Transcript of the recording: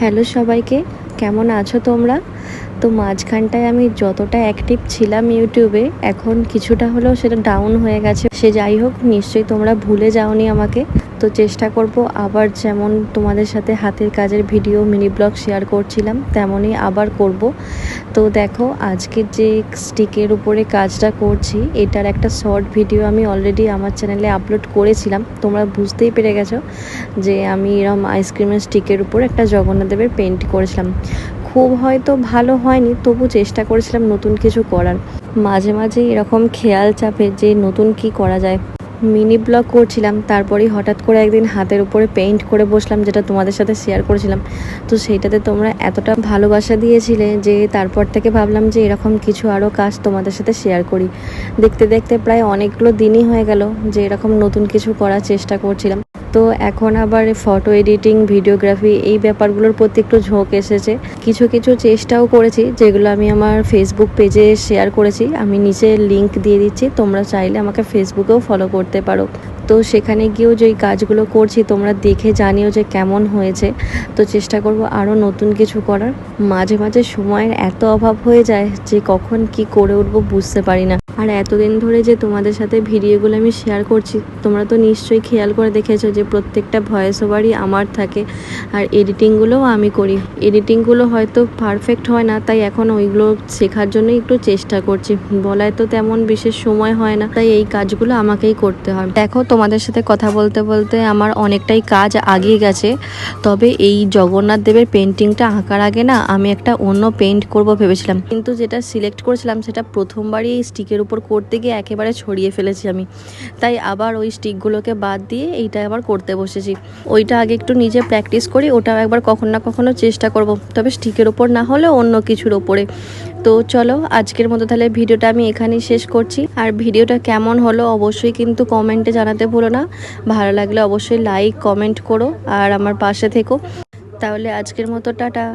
Hello সবাইকে, কেমন আছো তোমরা? তো মাঝখানটায় আমি যতটা অ্যাক্টিভ ছিলাম ইউটিউবে এখন কিছুটা হলেও সেটা ডাউন হয়ে গেছে। সে যাই হোক, নিশ্চয়ই তোমরা ভুলে যাওনি আমাকে। তো চেষ্টা করব আবার যেমন তোমাদের সাথে হাতের কাজের ভিডিও, মিনি ব্লগ শেয়ার করছিলাম, তেমনই আবার করব। তো দেখো আজকের যে স্টিকের উপরে কাজটা করছি, এটার একটা শর্ট ভিডিও আমি অলরেডি আমার চ্যানেলে আপলোড করেছিলাম। তোমরা বুঝতেই পেরে গেছো যে আমি এরম আইসক্রিমের স্টিকের উপর একটা জগন্নাথ দেবের পেন্ট করেছিলাম। খুব হয়তো ভালো হয়নি, তবু চেষ্টা করেছিলাম নতুন কিছু করার। মাঝে মাঝে এরকম খেয়াল চাপে যে নতুন কি করা যায়। মিনি ব্লগ করছিলাম, তারপরেই হঠাৎ করে একদিন হাতের উপরে পেইন্ট করে বসলাম, যেটা তোমাদের সাথে শেয়ার করেছিলাম। তো সেইটাতে তোমরা এতটা ভালোবাসা দিয়েছিলে যে তারপর থেকে ভাবলাম যে এরকম কিছু আরও কাজ তোমাদের সাথে শেয়ার করি। দেখতে দেখতে প্রায় অনেকগুলো দিনই হয়ে গেল যে এরকম নতুন কিছু করার চেষ্টা করছিলাম। তো এখন আবার ফটো এডিটিং ভিডিওগ্রাফি এই ব্যাপারগুলোর প্রতি একটু ঝোঁক এসেছে। কিছু কিছু চেষ্টাও করেছি, যেগুলো আমি আমার ফেসবুক পেজে শেয়ার করেছি। আমি নিচে লিংক দিয়ে দিচ্ছি, তোমরা চাইলে আমাকে ফেসবুকেও ফলো করতে পারো। তো সেখানে গিয়েও যে কাজগুলো করছি, তোমরা দেখে জানিও যে কেমন হয়েছে। তো চেষ্টা করব আরও নতুন কিছু করার। মাঝে মাঝে সময়ের এত অভাব হয়ে যায় যে কখন কি করে উঠবো বুঝতে পারি না। আর এতদিন ধরে যে তোমাদের সাথে ভিডিওগুলো আমি শেয়ার করছি, তোমরা তো নিশ্চয়ই খেয়াল করে দেখেছ যে প্রত্যেকটা ভয়েস ওভারই আমার থাকে। আর এডিটিংগুলোও আমি করি। এডিটিংগুলো হয়তো পারফেক্ট হয় না, তাই এখন ওইগুলো শেখার জন্য একটু চেষ্টা করছি। বলায় তো তেমন বিশেষ সময় হয় না, তাই এই কাজগুলো আমাকেই করতে হয়। দেখো, তোমাদের সাথে কথা বলতে বলতে আমার অনেকটাই কাজ আগিয়ে গেছে, তবে এই জগন্নাথ দেবের পেন্টিংটা আঁকার আগে না আমি একটা অন্য পেন্ট করব ভেবেছিলাম। কিন্তু যেটা সিলেক্ট করেছিলাম, সেটা প্রথমবারই স্টিকের উপর করতে গিয়ে একেবারে ছড়িয়ে ফেলেছি আমি। তাই আবার ওই স্টিকগুলোকে বাদ দিয়ে এইটা আবার করতে বসেছি। ওইটা আগে একটু নিজে প্র্যাকটিস করি ওটাও একবার কখনো না কখনো চেষ্টা করব। তবে স্টিকের ওপর না হলে অন্য কিছুর ওপরে তো চলো, আজকের মতো তাহলে ভিডিওটা আমি এখানেই শেষ করছি। আর ভিডিওটা কেমন হলো অবশ্যই কিন্তু কমেন্টে জানাতে ভুলো না। ভালো লাগলে অবশ্যই লাইক, কমেন্ট করো আর আমার পাশে থেকো। তাহলে আজকের মতো, টাটা।